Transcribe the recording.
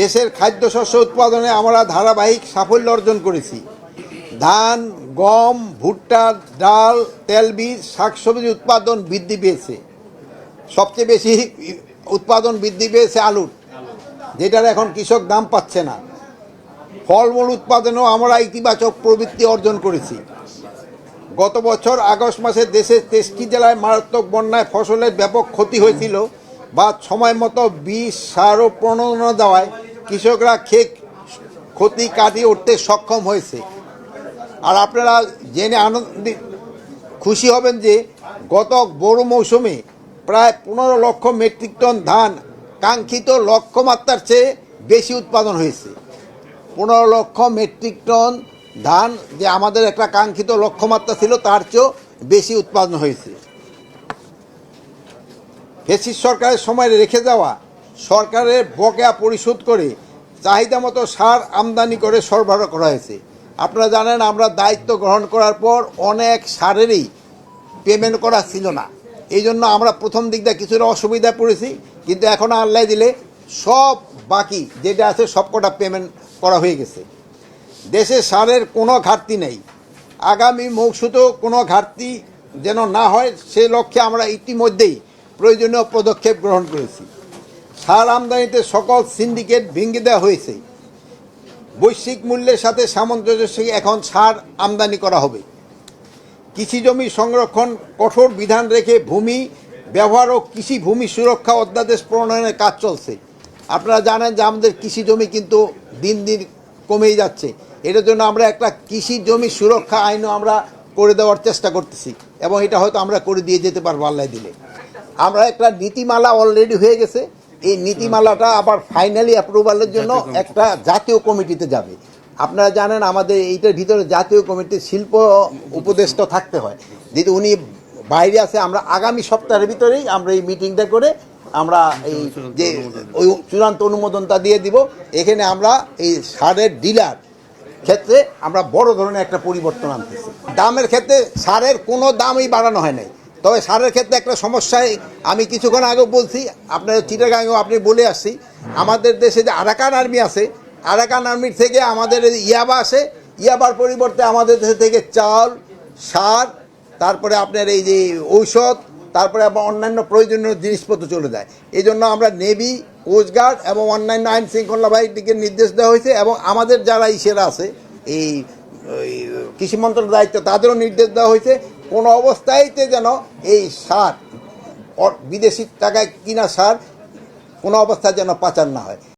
দেশের খাদ্যশস্য উৎপাদনে আমরা ধারাবাহিক সাফল্য অর্জন করেছি। ধান, গম, ভুট্টা, ডাল তেলবীজ শাকসবজি উৎপাদন বৃদ্ধি পেয়েছে। সবচেয়ে বেশি উৎপাদন বৃদ্ধি পেয়েছে আলুর, যেটার এখন কৃষক দাম পাচ্ছে না। ফলমূল উৎপাদনেও আমরা ইতিবাচক প্রবৃত্তি অর্জন করেছি। গত বছর আগস্ট মাসে দেশের তেইশটি জেলায় মারাত্মক বন্যায় ফসলের ব্যাপক ক্ষতি হয়েছিল। বা সময় মতো বীজ সার ও প্রণোদনা দেওয়ায় কৃষকরা খেক ক্ষতি কাটিয়ে উঠতে সক্ষম হয়েছে। আর আপনারা জেনে আনন্দিত, খুশি হবেন যে গত বড় মৌসুমে প্রায় পনেরো লক্ষ মেট্রিক টন ধান কাঙ্ক্ষিত লক্ষ্যমাত্রার চেয়ে বেশি উৎপাদন হয়েছে। পনেরো লক্ষ মেট্রিক টন ধান যে আমাদের একটা কাঙ্ক্ষিত লক্ষ্যমাত্রা ছিল, তার চেয়েও বেশি উৎপাদন হয়েছে। ফেসিস সরকারের সময় রেখে যাওয়া, সরকারের বকেয়া পরিশোধ করে চাহিদা মতো সার আমদানি করে সরবরাহ করা হয়েছে। আপনারা জানেন, আমরা দায়িত্ব গ্রহণ করার পর অনেক সারেরই পেমেন্ট করা ছিল না। এই জন্য আমরা প্রথম দিক দিয়ে কিছুটা অসুবিধায় পড়েছি, কিন্তু এখন আল্লাহ দিলে সব বাকি যেটা আছে সব কটা পেমেন্ট করা হয়ে গেছে। দেশে সারের কোনো ঘাটতি নেই। আগামী মৌসুতেও কোনো ঘাটতি যেন না হয়, সে লক্ষ্যে আমরা ইতিমধ্যেই প্রয়োজনীয় পদক্ষেপ গ্রহণ করেছি। সার আমদানিতে সকল সিন্ডিকেট ভেঙে দেওয়া হয়েছে। বৈশ্বিক মূল্যের সাথে সামঞ্জস্য এখন সার আমদানি করা হবে। কৃষি জমি সংরক্ষণ কঠোর বিধান রেখে ভূমি ব্যবহার ও কৃষি ভূমি সুরক্ষা অধ্যাদেশ প্রণয়নের কাজ চলছে। আপনারা জানেন যে আমাদের কৃষি জমি কিন্তু দিন দিন কমেই যাচ্ছে। এটার জন্য আমরা একটা কৃষি জমি সুরক্ষা আইনও আমরা করে দেওয়ার চেষ্টা করতেছি এবং এটা হয়তো আমরা করে দিয়ে যেতে পারব আল্লাহ দিলে। আমরা একটা নীতিমালা অলরেডি হয়ে গেছে। এই নীতিমালাটা আবার ফাইনালি অ্যাপ্রুভালের জন্য একটা জাতীয় কমিটিতে যাবে। আপনারা জানেন আমাদের এইটার ভিতরে জাতীয় কমিটির শিল্প উপদেষ্টা থাকতে হয়। যেহেতু উনি বাইরে আছে আমরা আগামী সপ্তাহের ভিতরেই আমরা এই মিটিংটা করে আমরা এই যে ওই চূড়ান্ত অনুমোদনটা দিয়ে দিব। এখানে আমরা এই সারের ডিলার ক্ষেত্রে আমরা বড় ধরনের একটা পরিবর্তন আনতেছি। দামের ক্ষেত্রে সারের কোনো দামই বাড়ানো হয় নাই। তবে সারের ক্ষেত্রে একটা সমস্যায় আমি কিছুক্ষণ আগেও বলছি, আপনার চিটাগাঙেও আপনি বলে আসছি, আমাদের দেশে যে আরাকান আর্মি আছে, আরাকান আর্মির থেকে আমাদের ইয়াবা আসে, ইয়াবার পরিবর্তে আমাদের দেশ থেকে চাল, সার, তারপরে আপনার এই যে ঔষধ, তারপরে আবার অন্যান্য প্রয়োজনীয় জিনিসপত্র চলে যায়। এই জন্য আমরা নেভি কোস্টগার্ড এবং অন্যান্য আইন শৃঙ্খলা বাহিনীকে নির্দেশ দেওয়া হয়েছে এবং আমাদের যারা ইসেরা আছে এই কৃষি মন্ত্রণালয়ের দায়িত্ব তাদেরও নির্দেশ দেওয়া হয়েছে। কোনো অবস্থায়তে যেন এই সার বিদেশি টাকায় কিনা সার কোনো অবস্থায় যেন পাচার না হয়।